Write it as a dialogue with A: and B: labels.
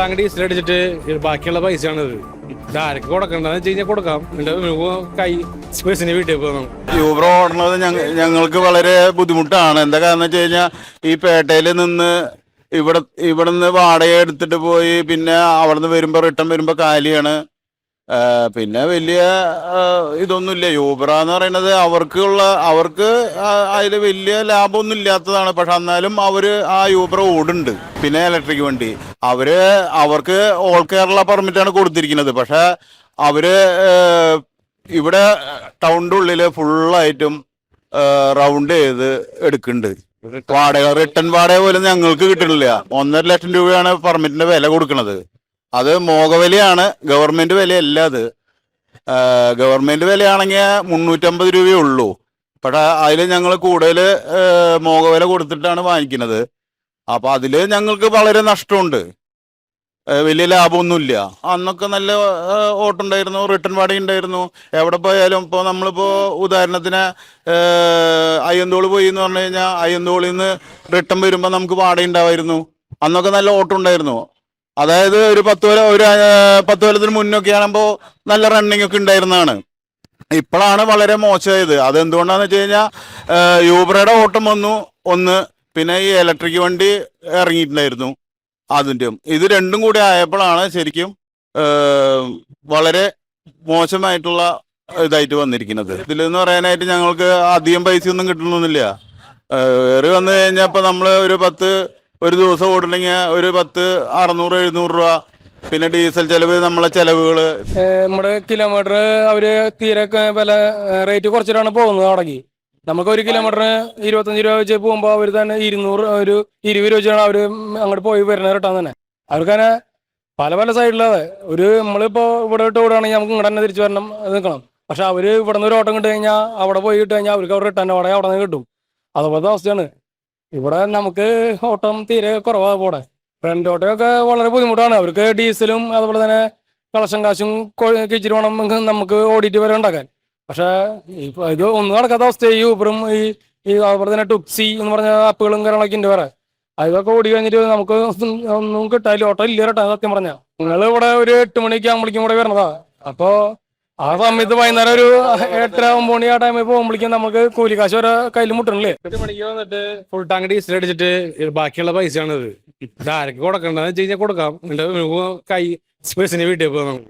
A: Tank diesel അടിച്ചിട്ട് ബാക്കിയുള്ള പൈസയാണിത്. ആർക്ക് കൊടുക്കണ്ടെന്ന് വെച്ച് കഴിഞ്ഞാൽ കൊടുക്കാം. എന്റെ കൈ സ്പേസിന് വീട്ടിൽ പോകണം
B: യൂബർ ഓടണത് ഞങ്ങൾക്ക് വളരെ ബുദ്ധിമുട്ടാണ്. എന്താ കാരണം വെച്ച് കഴിഞ്ഞാൽ ഈ പേട്ടയിൽ നിന്ന് ഇവിടെ ഇവിടെ നിന്ന് വാടക എടുത്തിട്ട് പോയി പിന്നെ അവിടെ നിന്ന് വരുമ്പോൾ റിട്ടേൺ വരുമ്പോൾ കാലിയാണ്. പിന്നെ വലിയ ഇതൊന്നുമില്ല. യൂബ്ര എന്ന് പറയുന്നത് അവർക്കുള്ള അവർക്ക് അതിൽ വലിയ ലാഭമൊന്നും ഇല്ലാത്തതാണ്. പക്ഷെ എന്നാലും അവർ ആ യൂബ്ര ഓടുന്നുണ്ട്. പിന്നെ ഇലക്ട്രിക് വണ്ടി. അവർ അവർക്ക് ഓൾ കേരള പെർമിറ്റാണ് കൊടുത്തിരിക്കുന്നത്. പക്ഷെ അവർ ഏഹ്, ഇവിടെ ടൗണിന്റെ ഉള്ളിൽ ഫുള്ളായിട്ടും റൗണ്ട് ചെയ്ത് എടുക്കുന്നുണ്ട്. വാടക റിട്ടേൺ വാടക പോലും ഞങ്ങൾക്ക് കിട്ടണില്ല ഒന്നര ലക്ഷം രൂപയാണ് പെർമിറ്റിന്റെ വില കൊടുക്കുന്നത്. അത് മോകവിലയാണ് ഗവൺമെന്റ് വിലയല്ല അത്. ഗവൺമെന്റ് വിലയാണെങ്കിൽ മുന്നൂറ്റമ്പത് രൂപയേ ഉള്ളൂ. പക്ഷെ അതിൽ ഞങ്ങൾ കൂടുതൽ മോകവില കൊടുത്തിട്ടാണ് വാങ്ങിക്കുന്നത്. അപ്പോൾ അതിൽ ഞങ്ങൾക്ക് വളരെ നഷ്ടമുണ്ട്. വലിയ ലാഭമൊന്നുമില്ല. അന്നൊക്കെ നല്ല ഓട്ടുണ്ടായിരുന്നു റിട്ടേൺ വാടക ഉണ്ടായിരുന്നു. എവിടെ പോയാലും ഇപ്പോൾ നമ്മളിപ്പോൾ ഉദാഹരണത്തിന് അയ്യന്തോൾ പോയി എന്ന് പറഞ്ഞു കഴിഞ്ഞാൽ അയ്യന്തോളിൽ നിന്ന് റിട്ടേൺ വരുമ്പോൾ നമുക്ക് വാടക ഉണ്ടാവായിരുന്നു അന്നൊക്കെ നല്ല ഓട്ടം ഉണ്ടായിരുന്നു. അതായത് ഒരു പത്ത് കൊല്ലം ഒരു പത്ത് കൊല്ലത്തിന് മുന്നൊക്കെ ആകുമ്പോൾ നല്ല റണ്ണിംഗ് ഒക്കെ ഉണ്ടായിരുന്നതാണ്. ഇപ്പോഴാണ് വളരെ മോശമായത്. അതെന്തുകൊണ്ടാന്ന് വെച്ച് കഴിഞ്ഞാൽ യൂബറയുടെ ഓട്ടം വന്നു. ഒന്ന് പിന്നെ ഈ ഇലക്ട്രിക് വണ്ടി ഇറങ്ങിയിട്ടുണ്ടായിരുന്നു. അതിന്റെയും ഇത് രണ്ടും കൂടി ആയപ്പോഴാണ് ശരിക്കും വളരെ മോശമായിട്ടുള്ള ഇതായിട്ട് വന്നിരിക്കുന്നത്. ഇതിലെന്ന് പറയാനായിട്ട് ഞങ്ങൾക്ക് അധികം പൈസ ഒന്നും കിട്ടണമെന്നില്ല ഏറി വന്നു കഴിഞ്ഞപ്പോൾ നമ്മൾ ഒരു പത്ത് ഒരു ദിവസം ഓടണെങ്കിൽ ഒരു പത്ത് അറുന്നൂറ് എഴുന്നൂറ് രൂപ. പിന്നെ ഡീസൽ ചെലവ് നമ്മളെ ചെലവുകൾ
C: നമ്മുടെ കിലോമീറ്റർ അവർ തീരെ വില റേറ്റ് കുറച്ചിട്ടാണ് പോകുന്നത് അടങ്ങി നമുക്ക് ഒരു കിലോമീറ്ററിന് ഇരുപത്തഞ്ച് രൂപ വെച്ച് പോകുമ്പോൾ അവർ തന്നെ ഇരുന്നൂറ് ഒരു ഇരുപത് രൂപ വെച്ചാണ് അവർ അങ്ങോട്ട് പോയി വരുന്നത് റിട്ടാൻ തന്നെ. അവർക്കങ്ങനെ പല പല സൈഡിലതെ ഒരു നമ്മളിപ്പോ ഇവിടെ ഇട്ട് ഓടുകയാണെങ്കിൽ നമുക്ക് ഇങ്ങോട്ട് തന്നെ തിരിച്ചു വരണം നിൽക്കണം. പക്ഷെ അവർ ഇവിടെ നിന്ന് ഒരു ഓട്ടം കിട്ടി കഴിഞ്ഞാൽ അവിടെ പോയി കിട്ടി കഴിഞ്ഞാൽ അവർക്ക് അവിടെ റിട്ടേൺ അവിടെ അവിടെ നിന്ന് കിട്ടും അതുപോലത്തെ അവസ്ഥയാണ്. ഇവിടെ നമുക്ക് ഓട്ടം തീരെ കുറവാ പോടെ ഫ്രണ്ട് ഓട്ടമൊക്കെ വളരെ ബുദ്ധിമുട്ടാണ്. അവർക്ക് ഡീസലും അതുപോലെ തന്നെ കളക്ഷൻ കാശും കിച്ചിരി വേണം നമുക്ക് ഓടിയിട്ട് വരെ ഉണ്ടാക്കാൻ. പക്ഷെ ഇത് ഒന്നും നടക്കാത്ത അവസ്ഥ ഈ ഊബറും ഈ ഈ അതുപോലെ തന്നെ ടുക്സി എന്ന് പറഞ്ഞ ആപ്പുകളും കാര്യങ്ങളൊക്കെ ഉണ്ട് വേറെ. അതൊക്കെ ഓടി കഴിഞ്ഞിട്ട് നമുക്ക് ഒന്നും കിട്ടാല്ല ഓട്ടോ ഇല്ല കേട്ടോ സത്യം പറഞ്ഞാൽ നിങ്ങൾ ഇവിടെ ഒരു എട്ട് മണിക്ക് ആകുമ്പോഴേക്കും ഇവിടെ വരണതാ. അപ്പോ ആ സമയത്ത് വൈകുന്നേരം ഒരു എട്ടര ഒമ്പത് മണി ആ ടൈമിൽ പോകുമ്പോഴേക്കും നമുക്ക് കൂലിക്കാശ് ഒരു കയ്യിൽ മുട്ടണില്ലേ?
A: എട്ട് മണിക്ക് വന്നിട്ട് ഫുൾ ടാങ്ക് ഡീസൽ അടിച്ചിട്ട് ബാക്കിയുള്ള പൈസയാണിത്. ഇത് ആർക്ക് കൊടുക്കണ്ടെന്ന് വെച്ച് കഴിഞ്ഞാൽ കൊടുക്കാം. എന്റെ കൈ സ്പേസിന് വീട്ടിൽ പോകണം